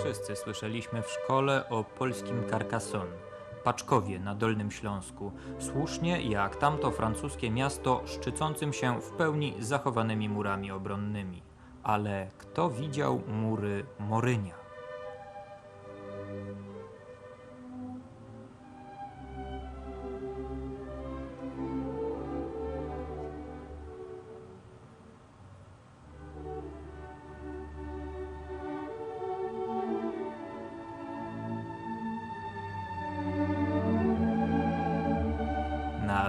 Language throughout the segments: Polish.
wszyscy słyszeliśmy w szkole o polskim Carcassonne, Paczkowie na Dolnym Śląsku, słusznie jak tamto francuskie miasto szczycącym się w pełni zachowanymi murami obronnymi. Ale kto widział mury Morynia?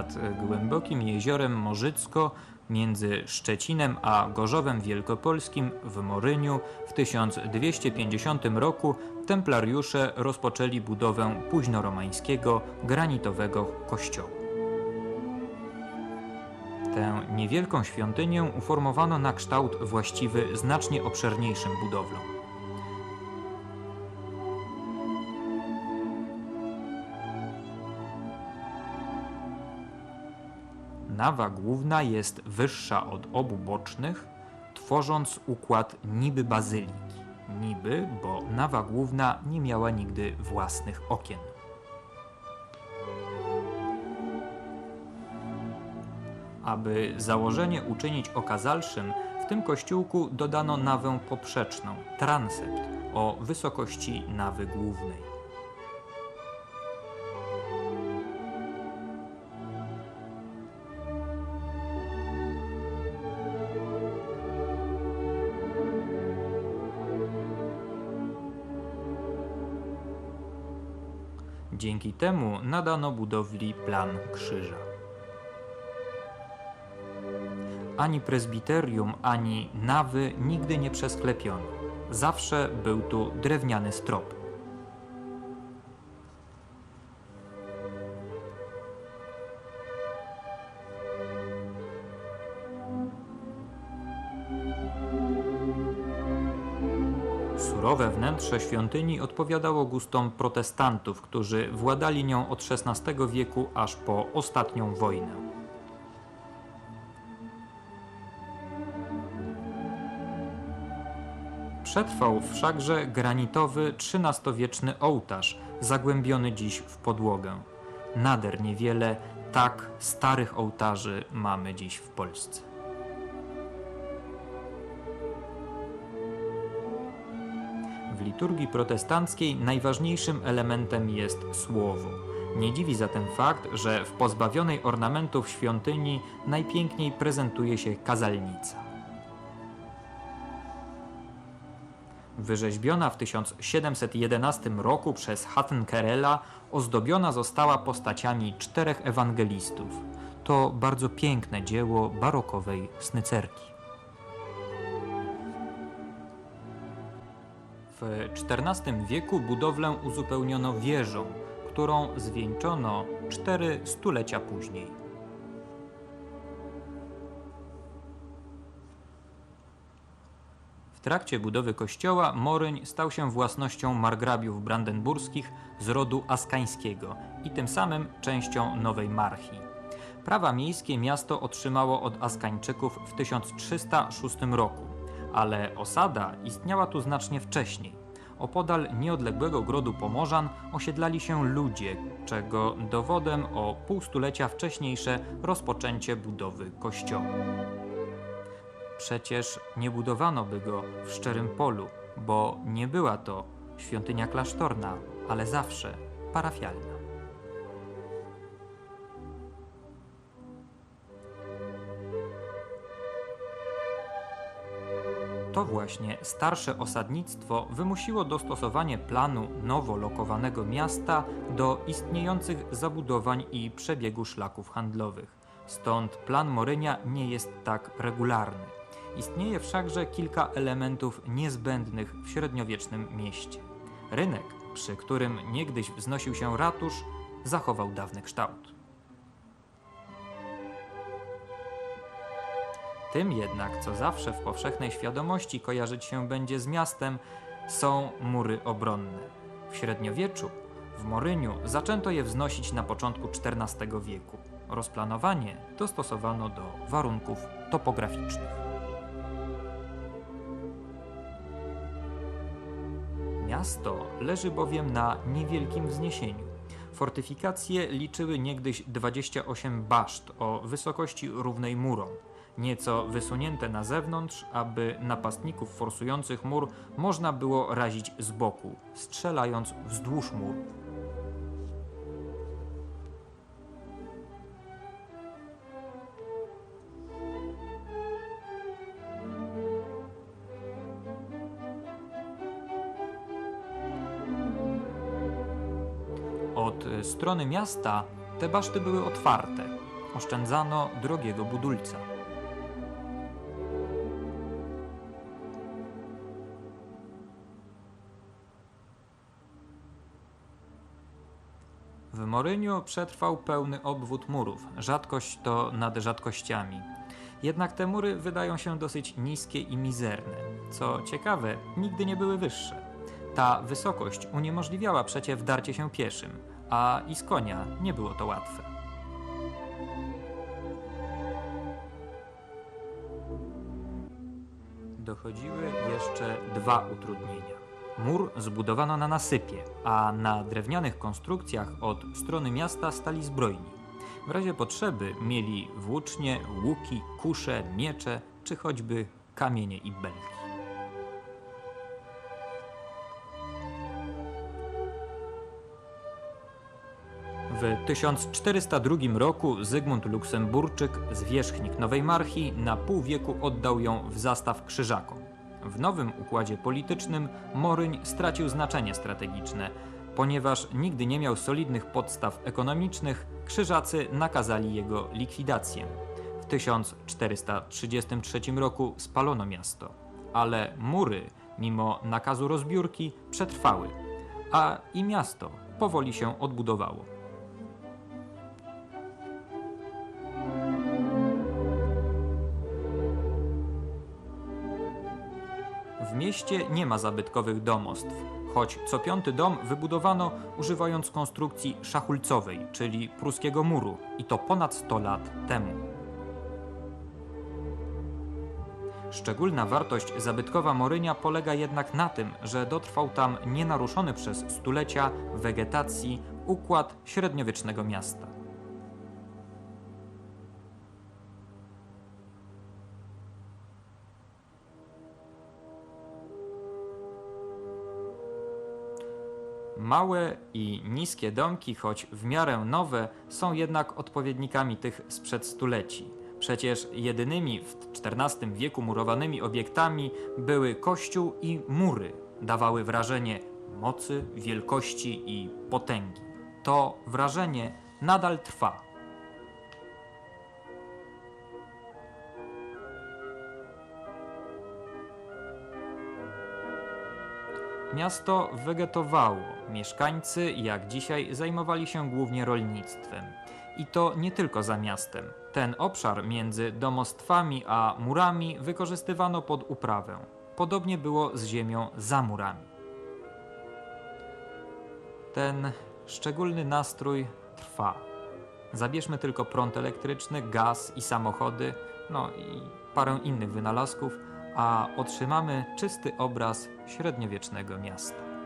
Nad głębokim jeziorem Morzycko między Szczecinem a Gorzowem Wielkopolskim w Moryniu w 1250 roku templariusze rozpoczęli budowę późnoromańskiego granitowego kościoła. Tę niewielką świątynię uformowano na kształt właściwy znacznie obszerniejszym budowlom. Nawa główna jest wyższa od obu bocznych, tworząc układ niby bazyliki. Niby, bo nawa główna nie miała nigdy własnych okien. Aby założenie uczynić okazalszym, w tym kościółku dodano nawę poprzeczną, transept, o wysokości nawy głównej. Dzięki temu nadano budowli plan krzyża. Ani prezbiterium, ani nawy nigdy nie przesklepiono. Zawsze był tu drewniany strop. Surowe wnętrze świątyni odpowiadało gustom protestantów, którzy władali nią od XVI wieku aż po ostatnią wojnę. Przetrwał wszakże granitowy XIII-wieczny ołtarz, zagłębiony dziś w podłogę. Nader niewiele tak starych ołtarzy mamy dziś w Polsce. Liturgii protestanckiej najważniejszym elementem jest słowo. Nie dziwi zatem fakt, że w pozbawionej ornamentów świątyni najpiękniej prezentuje się kazalnica. Wyrzeźbiona w 1711 roku przez Hattenkerela, ozdobiona została postaciami czterech ewangelistów. To bardzo piękne dzieło barokowej snycerki. W XIV wieku budowlę uzupełniono wieżą, którą zwieńczono cztery stulecia później. W trakcie budowy kościoła Moryń stał się własnością margrabiów brandenburskich z rodu askańskiego i tym samym częścią Nowej Marchii. Prawa miejskie miasto otrzymało od Askańczyków w 1306 roku, ale osada istniała tu znacznie wcześniej. Opodal nieodległego grodu Pomorzan osiedlali się ludzie, czego dowodem o półstulecia wcześniejsze rozpoczęcie budowy kościoła. Przecież nie budowano by go w szczerym polu, bo nie była to świątynia klasztorna, ale zawsze parafialna. To właśnie starsze osadnictwo wymusiło dostosowanie planu nowo lokowanego miasta do istniejących zabudowań i przebiegu szlaków handlowych. Stąd plan Morynia nie jest tak regularny. Istnieje wszakże kilka elementów niezbędnych w średniowiecznym mieście. Rynek, przy którym niegdyś wznosił się ratusz, zachował dawny kształt. Tym jednak, co zawsze w powszechnej świadomości kojarzyć się będzie z miastem, są mury obronne. W średniowieczu, w Moryniu, zaczęto je wznosić na początku XIV wieku. Rozplanowanie dostosowano do warunków topograficznych. Miasto leży bowiem na niewielkim wzniesieniu. Fortyfikacje liczyły niegdyś 28 baszt o wysokości równej murom, nieco wysunięte na zewnątrz, aby napastników forsujących mur można było razić z boku, strzelając wzdłuż muru. Od y, strony miasta te baszty były otwarte. Oszczędzano drogiego budulca. W Moryniu przetrwał pełny obwód murów. Rzadkość to nad rzadkościami. Jednak te mury wydają się dosyć niskie i mizerne. Co ciekawe, nigdy nie były wyższe. Ta wysokość uniemożliwiała przecie wdarcie się pieszym, a i z konia nie było to łatwe. Dochodziły jeszcze dwa utrudnienia. Mur zbudowano na nasypie, a na drewnianych konstrukcjach od strony miasta stali zbrojni. W razie potrzeby mieli włócznie, łuki, kusze, miecze czy choćby kamienie i belki. W 1402 roku Zygmunt Luksemburczyk, zwierzchnik Nowej Marchi, na pół wieku oddał ją w zastaw krzyżakom. W nowym układzie politycznym Moryń stracił znaczenie strategiczne. Ponieważ nigdy nie miał solidnych podstaw ekonomicznych, krzyżacy nakazali jego likwidację. W 1433 roku spalono miasto, ale mury, mimo nakazu rozbiórki, przetrwały, a i miasto powoli się odbudowało. Mieście nie ma zabytkowych domostw, choć co piąty dom wybudowano używając konstrukcji szachulcowej, czyli pruskiego muru, i to ponad 100 lat temu. Szczególna wartość zabytkowa Morynia polega jednak na tym, że dotrwał tam nienaruszony przez stulecia wegetacji układ średniowiecznego miasta. Małe i niskie domki, choć w miarę nowe, są jednak odpowiednikami tych sprzed stuleci. Przecież jedynymi w XIV wieku murowanymi obiektami były kościół i mury. Dawały wrażenie mocy, wielkości i potęgi. To wrażenie nadal trwa. Miasto wegetowało. Mieszkańcy, jak dzisiaj, zajmowali się głównie rolnictwem. I to nie tylko za miastem. Ten obszar między domostwami a murami wykorzystywano pod uprawę. Podobnie było z ziemią za murami. Ten szczególny nastrój trwa. Zabierzmy tylko prąd elektryczny, gaz i samochody, no i parę innych wynalazków, a otrzymamy czysty obraz średniowiecznego miasta.